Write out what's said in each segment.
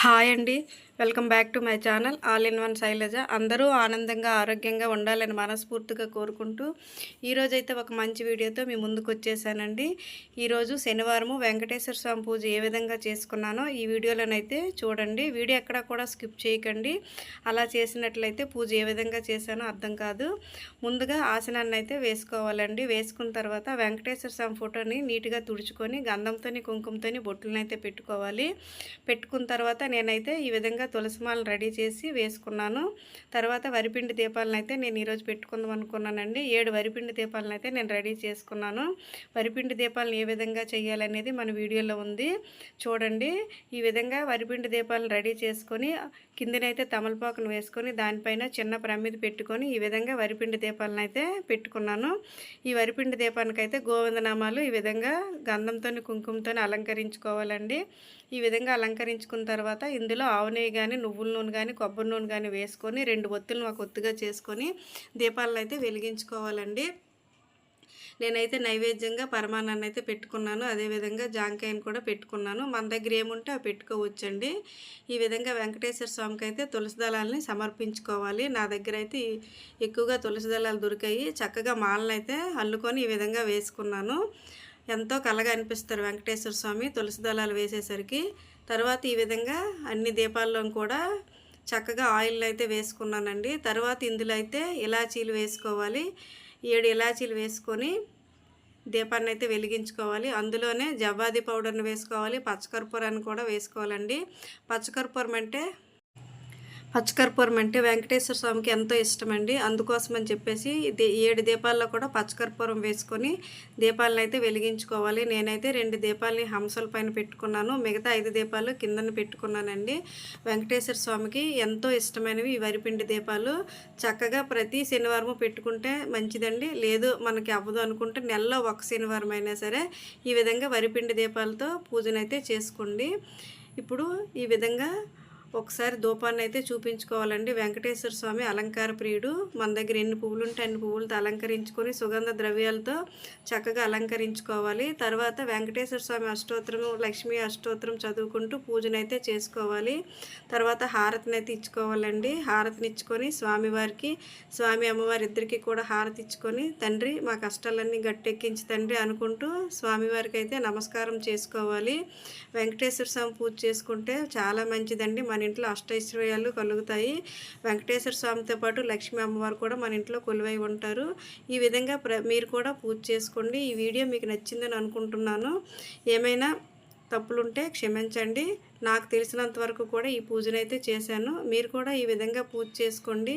Hi అండి. Welcome back to my channel all in one Shailaja. అందరూ ఆనందంగా ఆరోగ్యంగా ఉండాలని మనస్ఫూర్తిగా కోరుకుంటూ ఈరోజైతే ఒక మంచి వీడియోతో మీ ముందుకు వచ్చేసానండి ఈరోజు శనివారము వెంకటేశ్వర స్వామి పూజ ఏ విధంగా చేసుకున్నానో ఈ వీడియోలోనైతే చూడండి. వీడియో ఎక్కడ కూడా స్కిప్ చేయకండి. అలా చేసినట్లయితే పూజ ఏ విధంగా చేశానో అర్థం కాదు. ముందుగా ఆసనాన్ని అయితే వేసుకోవాలండి. వేసుకున్న తర్వాత వెంకటేశ్వర స్వామి ఫోటోని నీట్గా తుడుచుకొని గంధంతోని కుంకుమతోని బొట్టులనైతే పెట్టుకోవాలి. పెట్టుకున్న తర్వాత నేనైతే ఈ విధంగా తులసిమాలను రెడీ చేసి వేసుకున్నాను. తర్వాత వరిపిండి దీపాలను అయితే నేను ఈరోజు పెట్టుకుందాం అనుకున్నానండి. ఏడు వరిపిండి దీపాలను అయితే నేను రెడీ చేసుకున్నాను. వరిపిండి దీపాలను ఏ విధంగా చేయాలనేది మన వీడియోలో ఉంది. చూడండి ఈ విధంగా వరిపిండి దీపాలను రెడీ చేసుకొని కిందనైతే తమలపాకును వేసుకొని దానిపైన చిన్న ప్రమిది పెట్టుకొని ఈ విధంగా వరిపిండి దీపాలను అయితే పెట్టుకున్నాను. ఈ వరిపిండి దీపానికైతే గోవిందనామాలు ఈ విధంగా గంధంతో కుంకుమతో అలంకరించుకోవాలండి. ఈ విధంగా అలంకరించుకున్న తర్వాత ఇందులో ఆవు నెయ్యి కానీ నువ్వుల నూనె కానీ కొబ్బరి నూనె కానీ వేసుకొని రెండు ఒత్తులను ఒక ఒత్తుగా చేసుకొని దీపాలను అయితే వెలిగించుకోవాలండి. నేనైతే నైవేద్యంగా పరమాన్నాన్ని అయితే పెట్టుకున్నాను. అదేవిధంగా జాంకాయను కూడా పెట్టుకున్నాను. మన దగ్గర ఏముంటే అవి పెట్టుకోవచ్చండి. ఈ విధంగా వెంకటేశ్వర స్వామికి అయితే తులసి దళాలని సమర్పించుకోవాలి. నా దగ్గర అయితే ఎక్కువగా తులసి దళాలు దొరికాయి. చక్కగా మాలను అయితే అల్లుకొని ఈ విధంగా వేసుకున్నాను. ఎంతో కలగా అనిపిస్తారు వెంకటేశ్వర స్వామి తులసి దళాలు వేసేసరికి. తర్వాత ఈ విధంగా అన్ని దీపాల్లో కూడా చక్కగా ఆయిల్ అయితే వేసుకున్నానండి. తర్వాత ఇందులో అయితే ఇలాచీలు వేసుకోవాలి. ఏడు ఇలాచీలు వేసుకొని దీపాన్ని అయితే వెలిగించుకోవాలి. అందులోనే జవాది పౌడర్ని వేసుకోవాలి. పచ్చకర్పూరాన్ని కూడా వేసుకోవాలండి. పచ్చకర్పూరం అంటే పచ్చకర్పూరం అంటే వెంకటేశ్వర స్వామికి ఎంతో ఇష్టమండి. అందుకోసం అని చెప్పేసి ఏడు దీపాల్లో కూడా పచ్చకర్పూరం వేసుకొని దీపాలను అయితే వెలిగించుకోవాలి. నేనైతే రెండు దీపాలని హంసల పైన పెట్టుకున్నాను. మిగతా ఐదు దీపాలు కిందన పెట్టుకున్నానండి. వెంకటేశ్వర స్వామికి ఎంతో ఇష్టమైనవి ఈ వరిపిండి దీపాలు. చక్కగా ప్రతి శనివారం పెట్టుకుంటే మంచిదండి. లేదు మనకి అవ్వదు అనుకుంటే నెలలో ఒక శనివారం అయినా సరే ఈ విధంగా వరిపిండి దీపాలతో పూజనైతే చేసుకోండి. ఇప్పుడు ఈ విధంగా ఒకసారి ధూపాన్ని అయితే చూపించుకోవాలండి. వెంకటేశ్వర స్వామి అలంకార ప్రియుడు. మన దగ్గర ఎన్ని పువ్వులు ఉంటే అన్ని పువ్వులతో అలంకరించుకొని సుగంధ ద్రవ్యాలతో చక్కగా అలంకరించుకోవాలి. తర్వాత వెంకటేశ్వర స్వామి అష్టోత్తరం లక్ష్మీ అష్టోత్తరం చదువుకుంటూ పూజనైతే చేసుకోవాలి. తర్వాత హారతిని అయితే ఇచ్చుకోవాలండి. హారతిని ఇచ్చుకొని స్వామివారికి స్వామి అమ్మవారి ఇద్దరికి కూడా హారతి ఇచ్చుకొని తండ్రి మా కష్టాలన్నీ గట్టెక్కించి తండ్రి అనుకుంటూ స్వామివారికి అయితే నమస్కారం చేసుకోవాలి. వెంకటేశ్వర స్వామి పూజ చేసుకుంటే చాలా మంచిదండి. మన మన ఇంట్లో అష్టైశ్వర్యాలు కలుగుతాయి. వెంకటేశ్వర స్వామితో పాటు లక్ష్మీ అమ్మవారు కూడా మన ఇంట్లో కొలువై ఉంటారు. ఈ విధంగా మీరు కూడా పూజ చేసుకోండి. ఈ వీడియో మీకు నచ్చిందని అనుకుంటున్నాను. ఏమైనా తప్పులుంటే క్షమించండి. నాకు తెలిసినంత వరకు కూడా ఈ పూజనైతే చేశాను. మీరు కూడా ఈ విధంగా పూజ చేసుకోండి.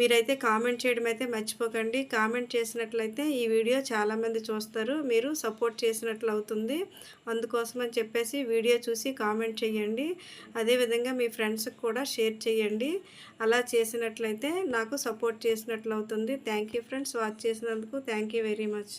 మీరైతే కామెంట్ చేయడం అయితే మర్చిపోకండి. కామెంట్ చేసినట్లయితే ఈ వీడియో చాలామంది చూస్తారు. మీరు సపోర్ట్ చేసినట్లు అవుతుంది. అందుకోసం అని చెప్పేసి వీడియో చూసి కామెంట్ చేయండి. అదేవిధంగా మీ ఫ్రెండ్స్కి కూడా షేర్ చేయండి. అలా చేసినట్లయితే నాకు సపోర్ట్ చేసినట్లు అవుతుంది. Thank friends. వాచ్ చేసినందుకు థ్యాంక్ వెరీ మచ్.